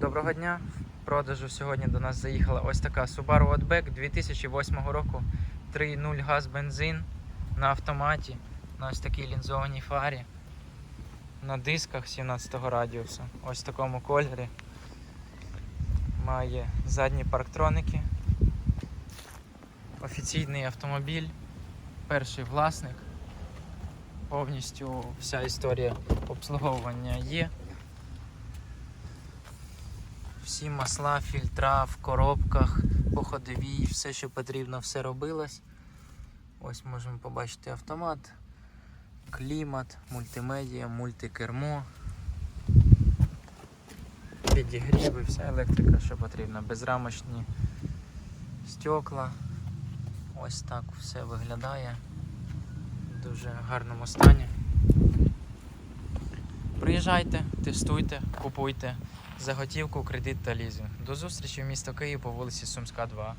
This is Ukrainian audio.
Доброго дня. В продажу сьогодні до нас заїхала ось така Subaru Outback 2008 року. 3.0 газ бензин на автоматі, на ось такій лінзованій фарі, на дисках 17 радіусу. Ось в такому кольорі. Має задні парктроники. Офіційний автомобіль, перший власник. Повністю вся історія обслуговування є. Всі масла, фільтра в коробках, по ходовій, все, що потрібно, все робилось. Ось можемо побачити автомат, клімат, мультимедіа, мультикермо, підігріви, вся електрика, що потрібно, безрамочні стекла. Ось так все виглядає в дуже гарному стані. Приїжджайте, тестуйте, купуйте. За готівку, кредит та лізинг. До зустрічі в місто Київ по вулиці Сумська, 2.